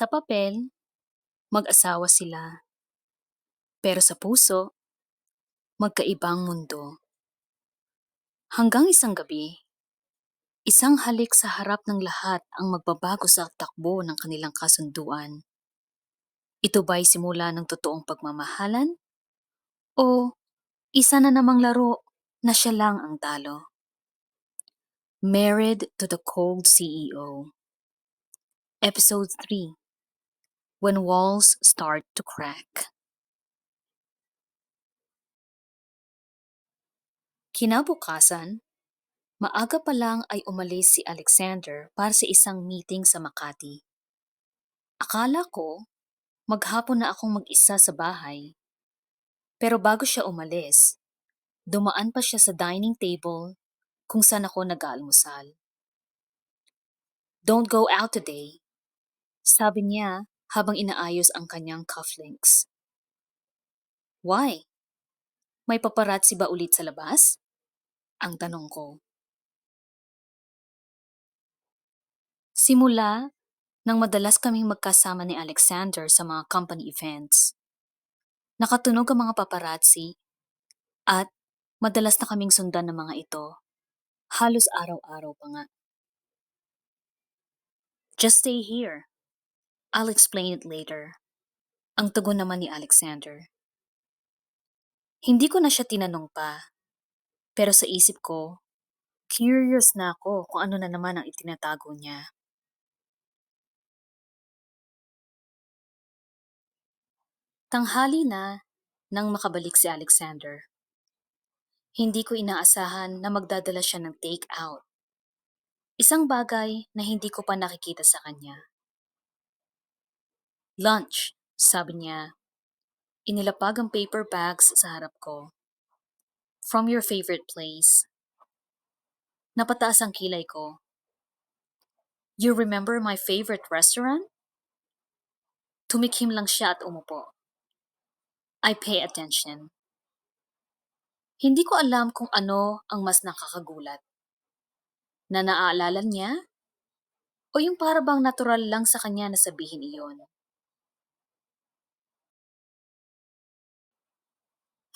Sa papel, mag-asawa sila. Pero sa puso, magkaibang mundo. Hanggang isang gabi, isang halik sa harap ng lahat ang magbabago sa takbo ng kanilang kasunduan. Ito ba'y simula ng totoong pagmamahalan? O isa na namang laro na siya lang ang talo? Married to the Cold CEO Episode 3 When Walls Start to Crack Kinabukasan, maaga pa lang ay umalis si Alexander para sa isang meeting sa Makati. Akala ko, maghapon na akong mag-isa sa bahay. Pero bago siya umalis, dumaan pa siya sa dining table kung saan ako nag-aalmusal. Don't go out today, sabi niya habang inaayos ang kanyang cufflinks. Why? May paparazzi ba ulit sa labas? Ang tanong ko. Simula nang madalas kaming magkasama ni Alexander sa mga company events. Nakatunog ang mga paparazzi at madalas na kaming sundan ng mga ito. Halos araw-araw pa nga. Just stay here. I'll explain it later. Ang tugon naman ni Alexander. Hindi ko na siya tinanong pa. Pero sa isip ko, curious na ako kung ano na naman ang itinatago niya. Tanghali na nang makabalik si Alexander. Hindi ko inaasahan na magdadala siya ng take-out. Isang bagay na hindi ko pa nakikita sa kanya. Lunch, sabi niya. Inilapag ang paper bags sa harap ko. From your favorite place. Napataas ang kilay ko. You remember my favorite restaurant? Tumikhim lang siya at umupo. I pay attention. Hindi ko alam kung ano ang mas nakakagulat. Na naaalala niya? O yung para bang natural lang sa kanya na sabihin iyon?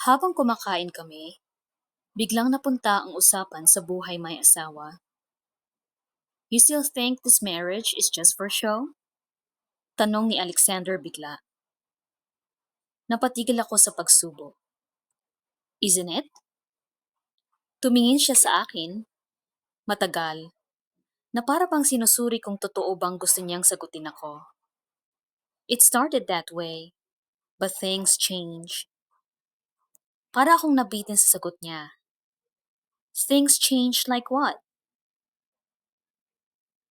Habang kumakain kami, biglang napunta ang usapan sa buhay may asawa. You still think this marriage is just for show? Tanong ni Alexander bigla. Napatigil ako sa pagsubo. Isn't it? Tumingin siya sa akin, matagal, na para bang sinusuri kung totoo bang gusto niyang sagutin ako. It started that way, but things change. Para akong nabitin sa sagot niya. Things changed like what?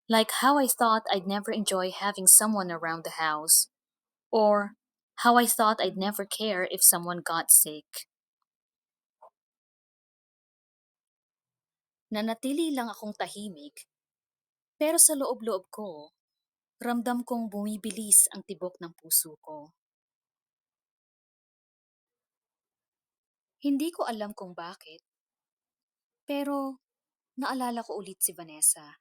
Like how I thought I'd never enjoy having someone around the house. Or how I thought I'd never care if someone got sick. Nanatili lang akong tahimik, pero sa loob-loob ko, ramdam kong bumibilis ang tibok ng puso ko. Hindi ko alam kung bakit, pero naalala ko ulit si Vanessa.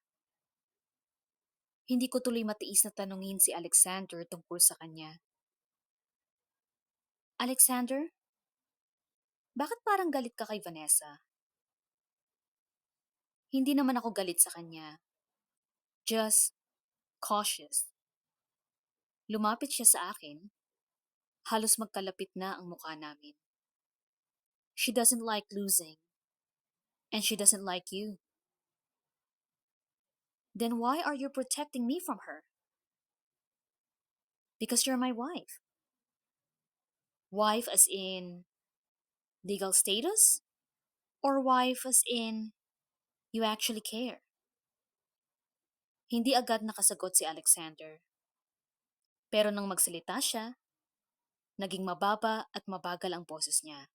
Hindi ko tuloy matiis na tanungin si Alexander tungkol sa kanya. Alexander, bakit parang galit ka kay Vanessa? Hindi naman ako galit sa kanya. Just cautious. Lumapit siya sa akin. Halos magkalapit na ang mukha namin. She doesn't like losing. And she doesn't like you. Then why are you protecting me from her? Because you're my wife. Wife as in legal status? Or wife as in you actually care? Hindi agad nakasagot si Alexander. Pero nang magsalita siya, naging mababa at mabagal ang boses niya.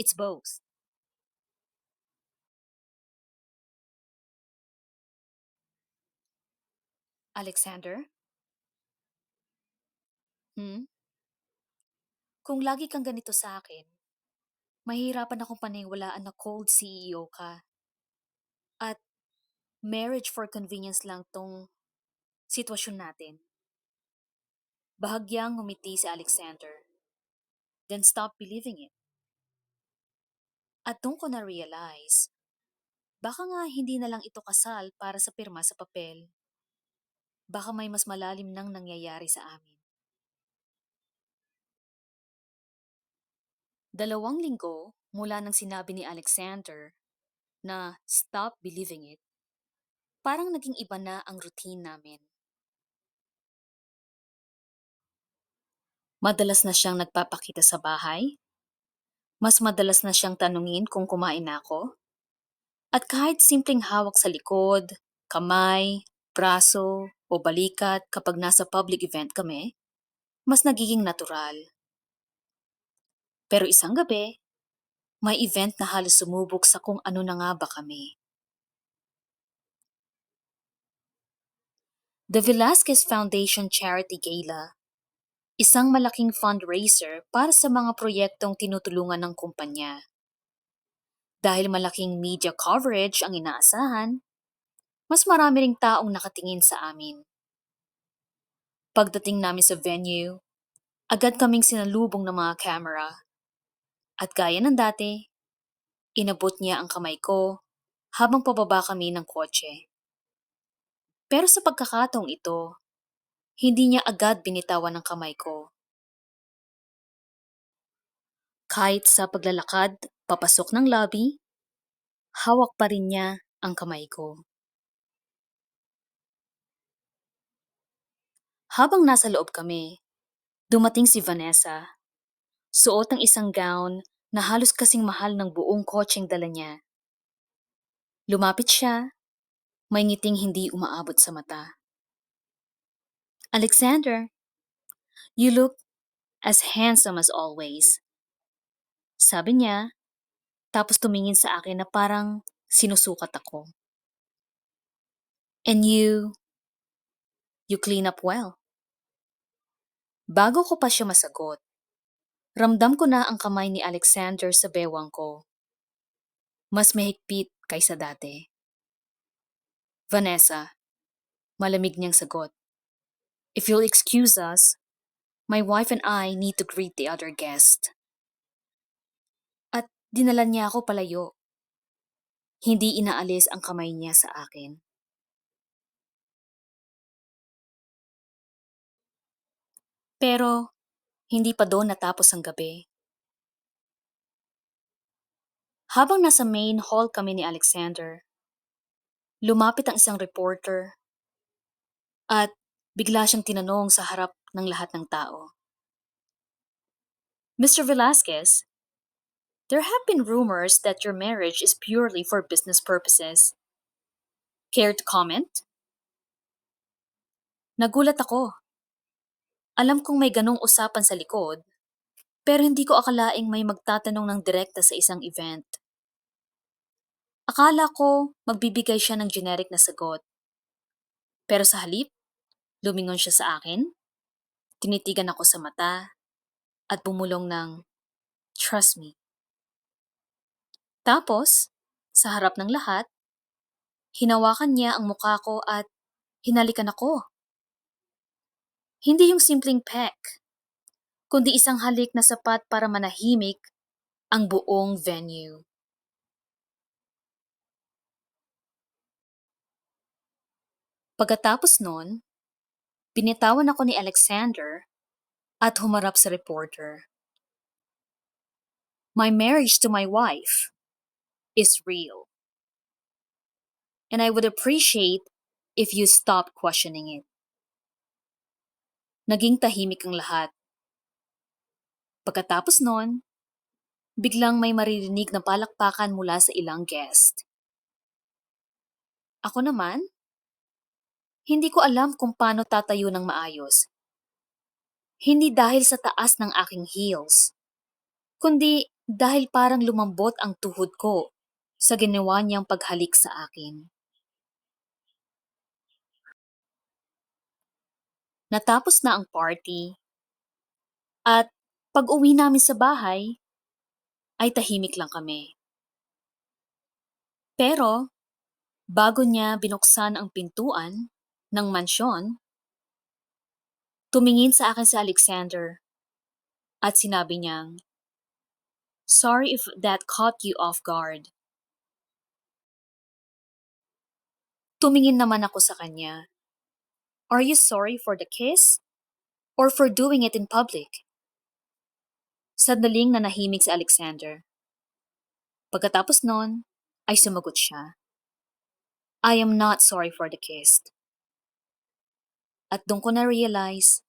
It's both. Alexander? Hmm? Kung lagi kang ganito sa akin, mahirapan akong paniwalaan na cold CEO ka. At marriage for convenience lang tong sitwasyon natin. Bahagyang ngumiti si Alexander. Then stop believing it. At doon ko na-realize, baka nga hindi na lang ito kasal para sa pirma sa papel. Baka may mas malalim nang nangyayari sa amin. Dalawang linggo mula nang sinabi ni Alexander na stop believing it, parang naging iba na ang routine namin. Madalas na siyang nagpapakita sa bahay. Mas madalas na siyang tanungin kung kumain ako. At kahit simpleng hawak sa likod, kamay, braso, o balikat kapag nasa public event kami, mas nagiging natural. Pero isang gabi, may event na halos sumubok sa kung ano na nga ba kami. The Velasquez Foundation Charity Gala isang malaking fundraiser para sa mga proyektong tinutulungan ng kumpanya. Dahil malaking media coverage ang inaasahan, mas marami ring taong nakatingin sa amin. Pagdating namin sa venue, agad kaming sinalubong ng mga camera. At gaya ng dati, inabot niya ang kamay ko habang pababa kami ng kotse. Pero sa pagkakataong ito, hindi niya agad binitawan ang kamay ko. Kahit sa paglalakad, papasok ng lobby, hawak pa rin niya ang kamay ko. Habang nasa loob kami, dumating si Vanessa. Suot ang isang gown na halos kasing mahal ng buong kotseng dala niya. Lumapit siya, may ngiting hindi umaabot sa mata. Alexander, you look as handsome as always. Sabi niya, tapos tumingin sa akin na parang sinusukat ako. And you, you clean up well. Bago ko pa siya masagot, ramdam ko na ang kamay ni Alexander sa bewang ko. Mas mahigpit kaysa dati. Vanessa, malamig niyang sagot. If you'll excuse us, my wife and I need to greet the other guest. At dinala niya ako palayo. Hindi inaalis ang kamay niya sa akin. Pero hindi pa doon natapos ang gabi. Habang nasa main hall kami ni Alexander, lumapit ang isang reporter at bigla siyang tinanong sa harap ng lahat ng tao. Mr. Velasquez, there have been rumors that your marriage is purely for business purposes. Care to comment? Nagulat ako. Alam kong may ganong usapan sa likod, pero hindi ko akalaing may magtatanong ng direkta sa isang event. Akala ko magbibigay siya ng generic na sagot. Pero sa halip, lumingon siya sa akin, tinitigan ako sa mata, at bumulong ng, Trust me. Tapos, sa harap ng lahat, hinawakan niya ang mukha ko at hinalikan ako. Hindi yung simpleng peck, kundi isang halik na sapat para manahimik ang buong venue. Pagkatapos nun, binitawan ako ni Alexander at humarap sa reporter. My marriage to my wife is real. And I would appreciate if you stop questioning it. Naging tahimik ang lahat. Pagkatapos nun, biglang may maririnig na palakpakan mula sa ilang guest. Ako naman, hindi ko alam kung paano tatayo ng maayos. Hindi dahil sa taas ng aking heels, kundi dahil parang lumambot ang tuhod ko sa ginawa niyang paghalik sa akin. Natapos na ang party at pag uwi namin sa bahay, ay tahimik lang kami. Pero, bago niya binuksan ang pintuan ng mansyon, Tumingin sa akin si Alexander at sinabi niyang, Sorry if that caught you off guard. Tumingin naman ako sa kanya. Are you sorry for the kiss? Or for doing it in public? Sandaling nanahimik si Alexander. Pagkatapos nun, ay sumagot siya. I am not sorry for the kiss. At doon ko na-realize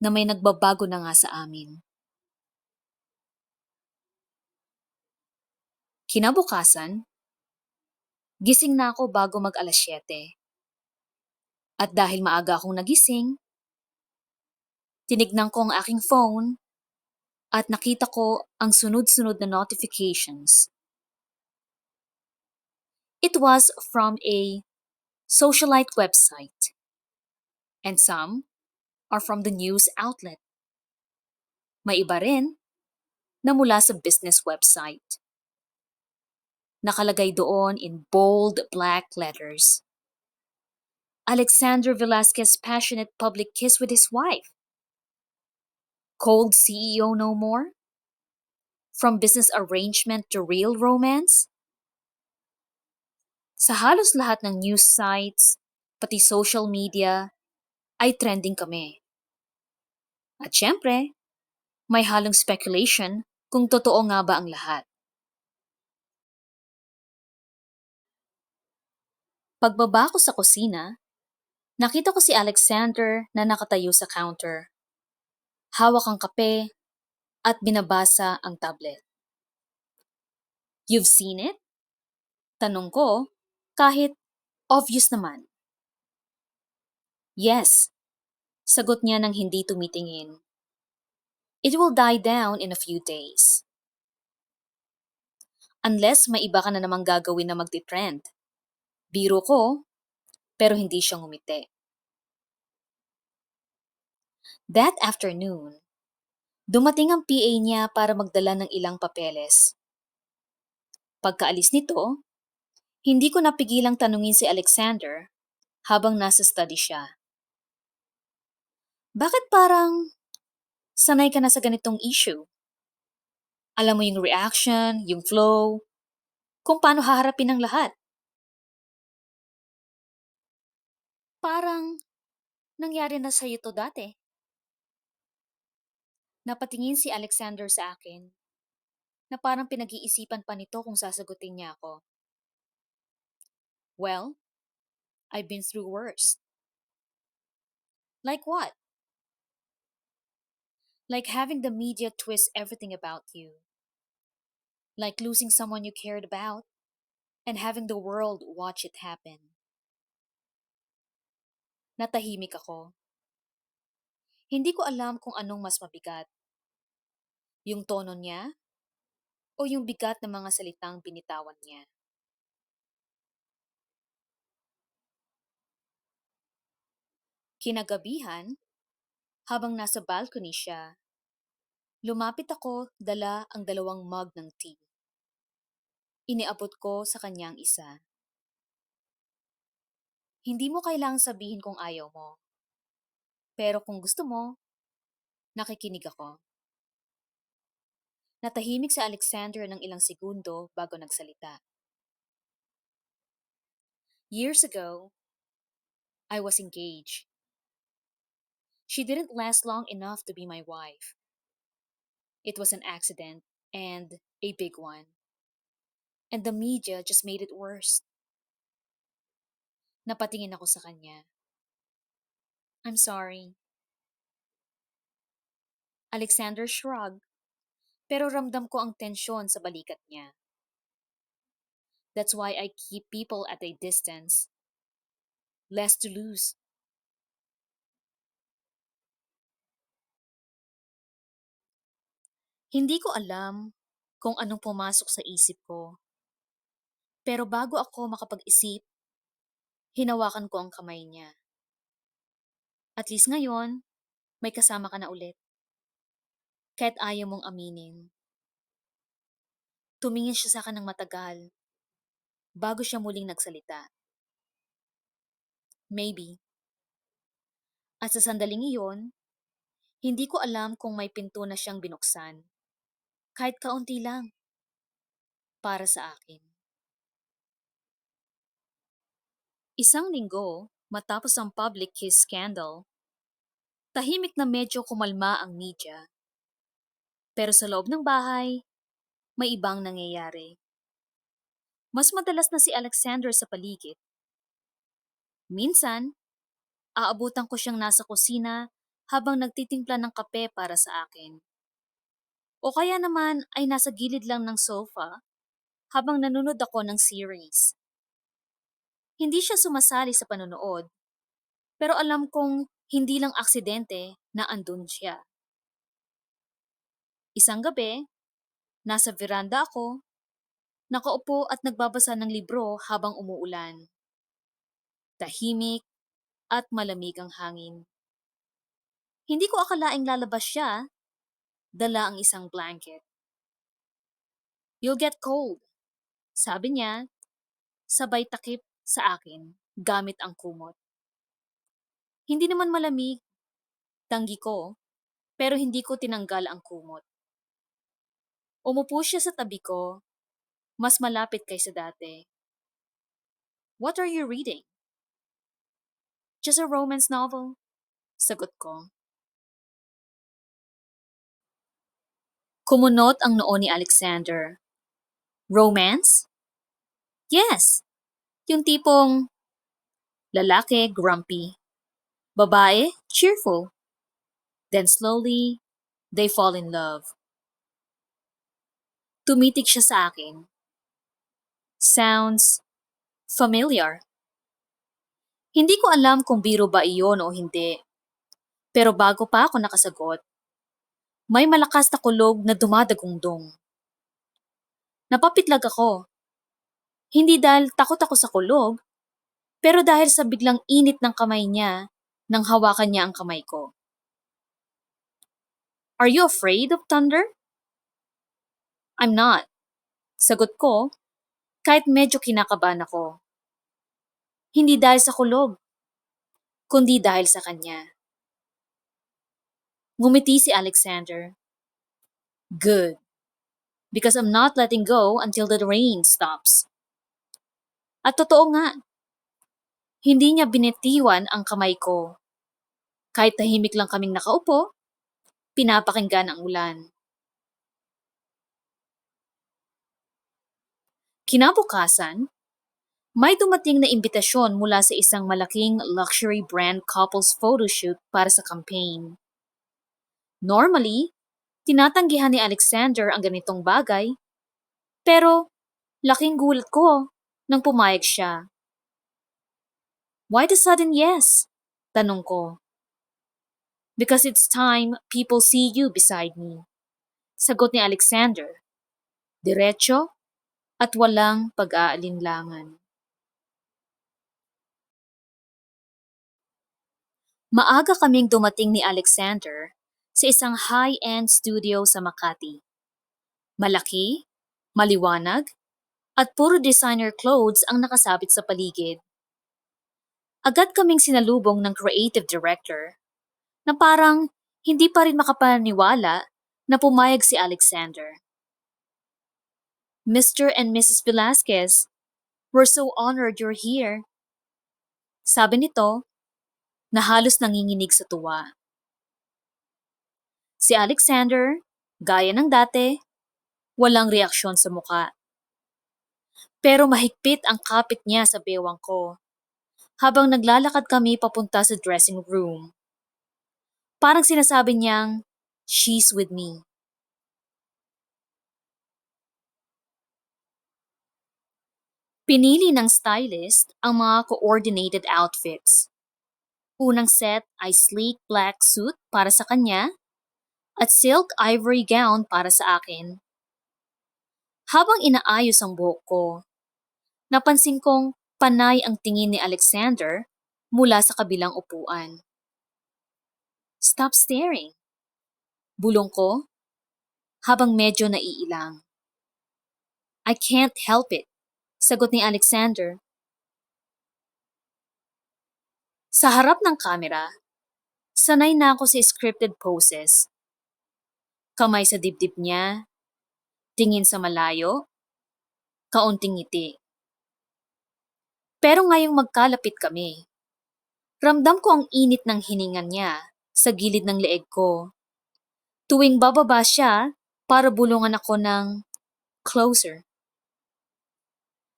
na may nagbabago na nga sa amin. Kinabukasan, gising na ako bago mag alas 7. At dahil maaga akong nagising, tinignan ko ang aking phone at nakita ko ang sunod-sunod na notifications. It was from a socialite website and some are from the news outlet. May iba rin na mula sa business website. Nakalagay doon in bold black letters. Alexander Velasquez passionate public kiss with his wife. Cold CEO no more? From business arrangement to real romance? Sa halos lahat ng news sites, pati social media, ay trending kami. At syempre, may halong speculation kung totoo nga ba ang lahat. Pagbaba ko sa kusina, nakita ko si Alexander na nakatayo sa counter. Hawak ang kape at binabasa ang tablet. You've seen it? Tanong ko, kahit obvious naman. Yes, sagot niya nang hindi tumitingin. It will die down in a few days. Unless may iba ka na namang gagawin na magti-trend. Biro ko, pero hindi siya ngumiti. That afternoon, dumating ang PA niya para magdala ng ilang papeles. Pagkaalis nito, hindi ko napigilang tanungin si Alexander habang nasa study siya. Bakit parang sanay ka na sa ganitong issue? Alam mo yung reaction, yung flow, kung paano haharapin ang lahat. Parang nangyari na sa'yo to dati. Napatingin si Alexander sa akin na parang pinag-iisipan pa nito kung sasagutin niya ako. Well, I've been through worse. Like what? Like having the media twist everything about you. Like losing someone you cared about and having the world watch it happen. Natahimik ako. Hindi ko alam kung anong mas mabigat. Yung tono niya o yung bigat ng mga salitang binitawan niya. Kinagabihan, habang nasa balcony siya, lumapit ako dala ang dalawang mug ng tea. Iniabot ko sa kanyang isa. Hindi mo kailangang sabihin kung ayaw mo. Pero kung gusto mo, nakikinig ako. Natahimik si Alexander ng ilang segundo bago nagsalita. Years ago, I was engaged. She didn't last long enough to be my wife. It was an accident and a big one. And the media just made it worse. Napatingin ako sa kanya. I'm sorry. Alexander shrugged, pero ramdam ko ang tensyon sa balikat niya. That's why I keep people at a distance. Less to lose. Hindi ko alam kung anong pumasok sa isip ko. Pero bago ako makapag-isip, hinawakan ko ang kamay niya. At least ngayon, may kasama ka na ulit. Kahit ayaw mong aminin. Tumingin siya sa akin ng matagal bago siya muling nagsalita. Maybe. At sa sandaling iyon, hindi ko alam kung may pinto na siyang binuksan. Kahit kaunti lang. Para sa akin. Isang linggo, matapos ang public kiss scandal, tahimik na medyo kumalma ang media. Pero sa loob ng bahay, may ibang nangyayari. Mas madalas na si Alexander sa paligid. Minsan, aabutan ko siyang nasa kusina habang nagtitimpla ng kape para sa akin. O kaya naman ay nasa gilid lang ng sofa habang nanonood ako ng series. Hindi siya sumasali sa panonood, pero alam kong hindi lang aksidente na andun siya. Isang gabi, nasa veranda ako, nakaupo at nagbabasa ng libro habang umuulan. Tahimik at malamig ang hangin. Hindi ko akalaing lalabas siya, dala ang isang blanket. You'll get cold, sabi niya, sabay takip sa akin gamit ang kumot. Hindi naman malamig, tanggi ko, pero hindi ko tinanggal ang kumot. Umupo siya sa tabi ko, mas malapit kaysa dati. What are you reading? Just a romance novel, sagot ko. Kumunot ang noo ni Alexander. Romance? Yes, yung tipong lalaki grumpy, babae cheerful. Then slowly, they fall in love. Tumitig siya sa akin. Sounds familiar. Hindi ko alam kung biro ba iyon o hindi. Pero bago pa ako nakasagot, may malakas na kulog na dumadagungdong. Napapitlag ako hindi dahil takot ako sa kulog, pero dahil sa biglang init ng kamay niya nang hawakan niya ang kamay ko. Are you afraid of thunder? I'm not. Sagot ko, kahit medyo kinakabahan ako. Hindi dahil sa kulog, kundi dahil sa kanya. Ngumiti si Alexander. Good. Because I'm not letting go until the rain stops. At totoo nga, hindi niya binitiwan ang kamay ko. Kahit tahimik lang kaming nakaupo, pinapakinggan ang ulan. Kinabukasan, may dumating na imbitasyon mula sa isang malaking luxury brand couples photoshoot para sa campaign. Normally, tinatanggihan ni Alexander ang ganitong bagay, pero laking gulat ko nang pumayag siya. Why the sudden yes? Tanong ko. Because it's time people see you beside me. Sagot ni Alexander. Diretso at walang pag-aalinlangan. Maaga kaming dumating ni Alexander sa isang high-end studio sa Makati. Malaki, maliwanag, at puro designer clothes ang nakasabit sa paligid. Agad kaming sinalubong ng creative director na parang hindi pa rin makapaniwala na pumayag si Alexander. Mr. and Mrs. Velasquez, we're so honored you're here. Sabi nito, na halos nanginginig sa tuwa. Si Alexander, gaya ng dati, walang reaksyon sa muka. Pero mahigpit ang kapit niya sa bewang ko habang naglalakad kami papunta sa dressing room. Parang sinasabi niyang, she's with me. Pinili ng stylist ang mga coordinated outfits. Unang set ay sleek black suit para sa kanya at silk ivory gown para sa akin. Habang inaayos ang buhok ko, napansin kong panay ang tingin ni Alexander mula sa kabilang upuan. Stop staring. Bulong ko habang medyo naiilang. I can't help it, sagot ni Alexander. Sa harap ng kamera, Sanay na ako sa scripted poses. Kamay sa dibdib niya, tingin sa malayo, kaunting ngiti. Pero ngayong magkalapit kami, ramdam ko ang init ng hininga niya sa gilid ng leeg ko. Tuwing bababa siya, para bulungan ako ng closer.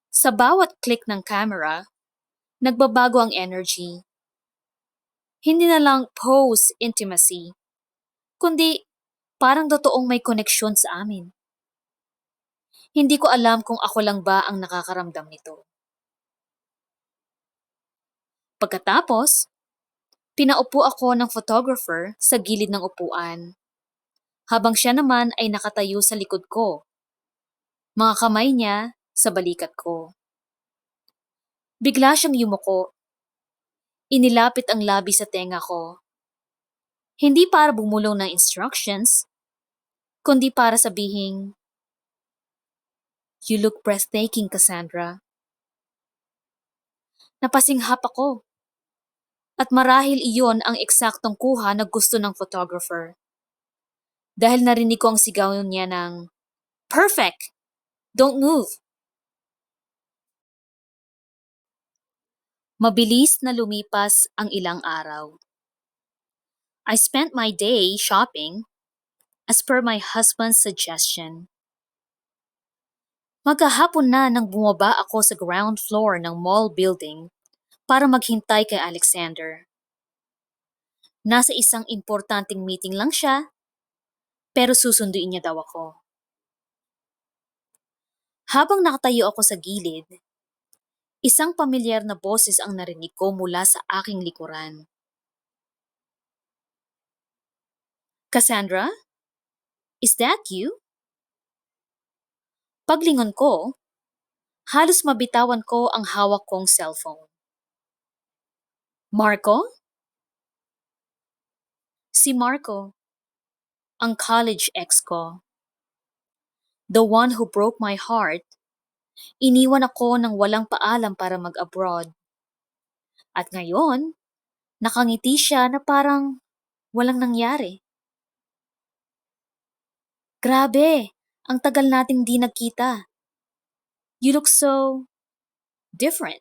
Sa bawat click ng camera, nagbabago ang energy. Hindi na lang pose intimacy, kundi parang totoong may koneksyon sa amin. Hindi ko alam kung ako lang ba ang nakakaramdam nito. Pagkatapos, pinaupo ako ng photographer sa gilid ng upuan, habang siya naman ay nakatayo sa likod ko. Mga kamay niya sa balikat ko. Bigla siyang yumuko. Inilapit ang labi sa tenga ko. Hindi para bumulong ng instructions, kundi para sabihing, You look breathtaking, Cassandra. Napasinghap ako. At marahil iyon ang eksaktong kuha na gusto ng photographer. Dahil narinig ko ang sigaw niya ng, Perfect! Don't move! Mabilis na lumipas ang ilang araw. I spent my day shopping as per my husband's suggestion. Magkahapon na nang bumaba ako sa ground floor ng mall building para maghintay kay Alexander. Nasa isang importanteng meeting lang siya, pero susunduin niya daw ako. Habang nakatayo ako sa gilid, isang pamilyar na boses ang narinig ko mula sa aking likuran. Cassandra? Is that you? Paglingon ko, halos mabitawan ko ang hawak kong cellphone. Marco? Si Marco, ang college ex ko. The one who broke my heart, iniwan ako ng walang paalam para mag-abroad. At ngayon, nakangiti siya na parang walang nangyari. Grabe, ang tagal nating di nagkita. You look so different.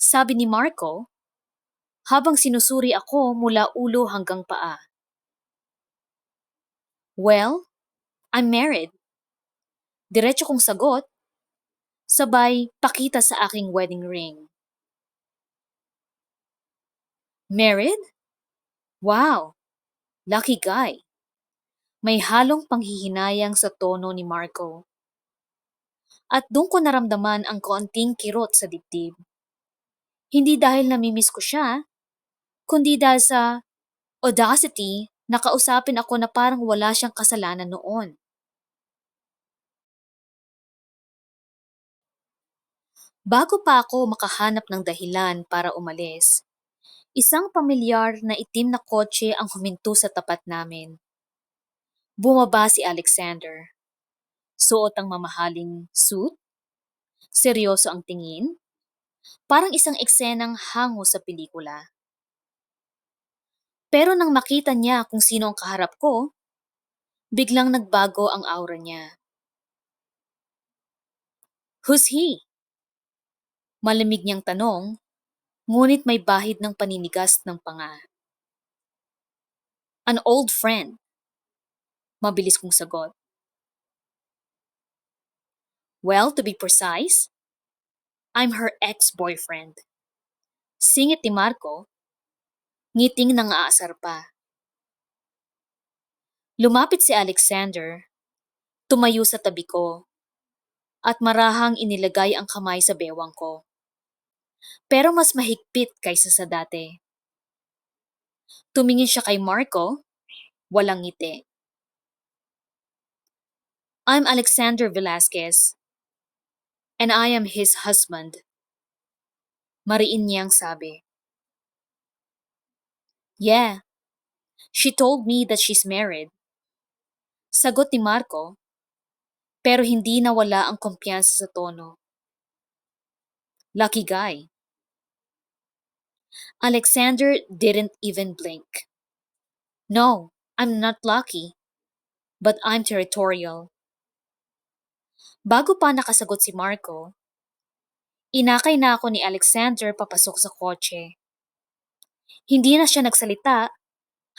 Sabi ni Marco, habang sinusuri ako mula ulo hanggang paa. Well, I'm married. Diretso kong sagot, sabay pakita sa aking wedding ring. Married? Wow, lucky guy. May halong panghihinayang sa tono ni Marco. At doon ko naramdaman ang konting kirot sa dibdib. Hindi dahil namimiss ko siya, kundi dahil sa audacity na kausapin ako na parang wala siyang kasalanan noon. Bago pa ako makahanap ng dahilan para umalis, isang pamilyar na itim na kotse ang huminto sa tapat namin. Bumaba si Alexander. Suot ang mamahaling suit, seryoso ang tingin, parang isang eksenang hango sa pelikula. Pero nang makita niya kung sino ang kaharap ko, biglang nagbago ang aura niya. Who's he? Malamig niyang tanong, ngunit may bahid ng paninigas ng panga. An old friend. Mabilis kong sagot. Well, to be precise, I'm her ex-boyfriend. Singit ni Marco, ngiting nang aasar pa. Lumapit si Alexander, tumayo sa tabi ko, at marahang inilagay ang kamay sa bewang ko. Pero mas mahigpit kaysa sa dati. Tumingin siya kay Marco, walang ngiti. I'm Alexander Velasquez, and I am his husband. Mariin niyang sabi. Yeah, she told me that she's married. Sagot ni Marco, pero hindi nawala ang kumpiyansa sa tono. Lucky guy. Alexander didn't even blink. No, I'm not lucky. But I'm territorial. Bago pa nakasagot si Marco, inakay na ako ni Alexander papasok sa kotse. Hindi na siya nagsalita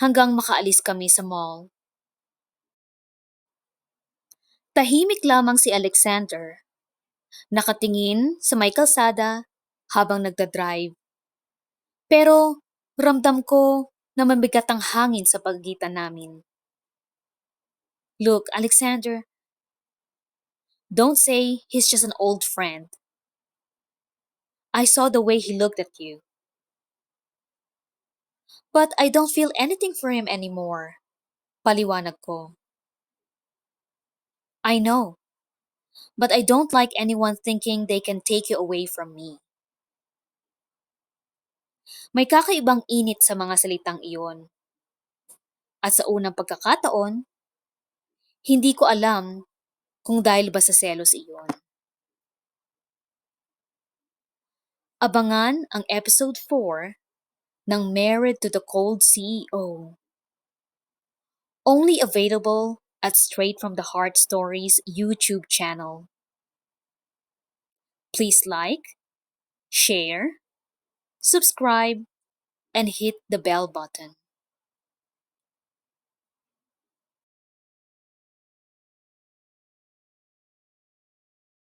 hanggang makaalis kami sa mall. Tahimik lamang si Alexander. Nakatingin sa may kalsada habang nagdadrive. Pero ramdam ko na mabigat ang hangin sa pagitan namin. Look, Alexander, don't say he's just an old friend. I saw the way he looked at you. But I don't feel anything for him anymore. Paliwanag ko. I know. But I don't like anyone thinking they can take you away from me. May kakaibang init sa mga salitang iyon. At sa unang pagkakataon, hindi ko alam kung dahil ba sa selos iyon. Abangan ang episode 4 ng Married to the Cold CEO. Only available at Straight from the Heart Stories YouTube channel. Please like, share, subscribe, and hit the bell button.